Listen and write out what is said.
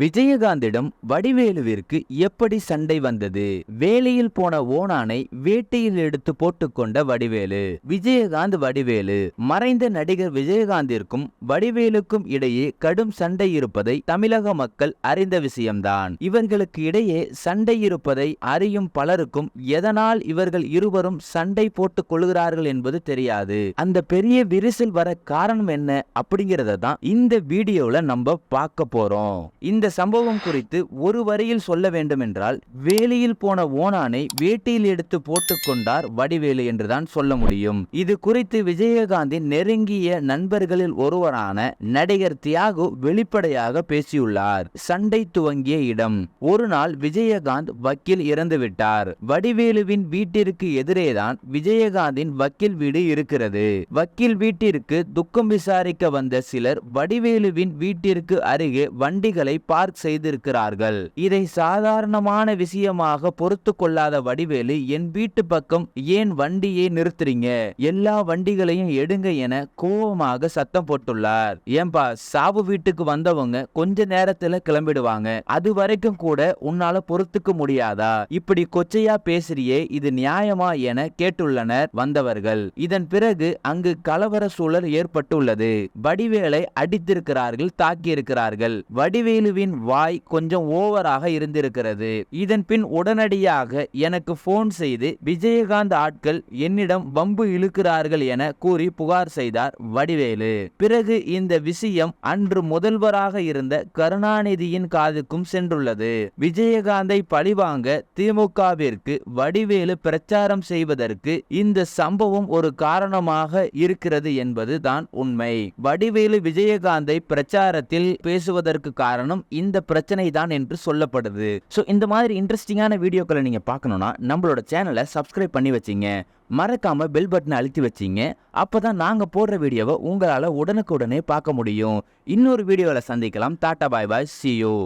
விஜயகாந்திடம் வடிவேலுவிற்கு எப்படி சண்டை வந்தது? வேலையில் போன ஓனானை வேட்டையில் எடுத்து போட்டுக்கொண்ட வடிவேலு விஜயகாந்த் வடிவேலு மறைந்த நடிகர் விஜயகாந்திற்கும் வடிவேலுக்கும் இடையே கடும் சண்டை இருப்பதை தமிழக மக்கள் அறிந்த விஷயம்தான். இவர்களுக்கு இடையே சண்டை இருப்பதை அறியும் பலருக்கும் எதனால் இவர்கள் இருவரும் சண்டை போட்டுக் கொள்கிறார்கள் என்பது தெரியாது. அந்த பெரிய விரிசல் வர காரணம் என்ன அப்படிங்கிறத தான் இந்த வீடியோல நம்ம பார்க்க போறோம். இந்த சம்பவம் குறித்து ஒரு வரியில் சொல்ல வேண்டுமென்றால் வேலியில் போன ஓனானை வேட்டியில் எடுத்து போட்டுக்கொண்டார் வடிவேலு என்றுதான் சொல்ல முடியும். இது குறித்து விஜயகாந்தின் நெருங்கிய நண்பர்களில் ஒருவரான நடிகர் தியாகு வெளிப்படையாக பேசியுள்ளார். சண்டை துவங்கிய இடம். ஒரு நாள் விஜயகாந்த் வக்கீல் இறந்துவிட்டார். வடிவேலுவின் வீட்டிற்கு எதிரேதான் விஜயகாந்தின் வக்கீல் வீடு இருக்கிறது. வக்கீல் வீட்டிற்கு துக்கம் விசாரிக்க வந்த சிலர் வடிவேலுவின் வீட்டிற்கு அருகே வண்டிகளை பார்க் செய்திருக்கிறார்கள். இதை சாதாரணமான விஷயமாக பொறுத்து கொள்ளாத வடிவேலு என் வீட்டு பக்கம் ஏன் வண்டியை நிறுத்துறீங்க? எல்லா வண்டிகளையும் எடுங்க என கோபமாக சத்தம் போட்டுள்ளார். ஏன்பா சாவு வீட்டுக்கு வந்தவங்க கொஞ்ச நேரத்துல கிளம்பிடுவாங்க. அது வரைக்கும் கூட உன்னால பொறுத்துக்க முடியாதா? இப்படி கொச்சையா பேசுறியே இது நியாயமா என கேட்டுள்ளனர் வந்தவர்கள். இதன் பிறகு அங்கு கலவர சூழல் ஏற்பட்டுள்ளது. வடிவேலை அடித்திருக்கிறார்கள் தாக்கியிருக்கிறார்கள். வடிவேலு வடிவேலுவின் வாய் கொஞ்சம் ஓவராக இருந்திருக்கிறது. இதன் பின் உடனடியாக எனக்கு போன் செய்து விஜயகாந்த் ஆட்கள் என்னிடம் பம்பு இழுக்கிறார்கள் என கூறி புகார் செய்தார் வடிவேலு. பிறகு இந்த விஷயம் அன்று முதல்வராக இருந்த கருணாநிதியின் காதுக்கும் சென்றுள்ளது. விஜயகாந்தை பழிவாங்க திமுகவிற்கு வடிவேலு பிரச்சாரம் செய்வதற்கு இந்த சம்பவம் ஒரு காரணமாக இருக்கிறது என்பது தான் உண்மை. வடிவேலு விஜயகாந்தை பிரச்சாரத்தில் பேசுவதற்கு காரணம் இந்த பிரச்சனை தான் என்று சொல்லப்படுது. ஸோ இந்த மாதிரி இன்ட்ரெஸ்டிங்கான வீடியோக்களை நீங்கள் பார்க்கணுன்னா நம்மளோட சேனலை சப்ஸ்கிரைப் பண்ணி வச்சிங்க. மறக்காம பெல் பட்டனை அழுத்தி வச்சிங்க. அப்பதான் நாங்கள் போடுற வீடியோவை உங்களால் உடனுக்குடனே பார்க்க முடியும். இன்னொரு வீடியோவில் சந்திக்கலாம். டாட்டா பாய் பாய் சியூ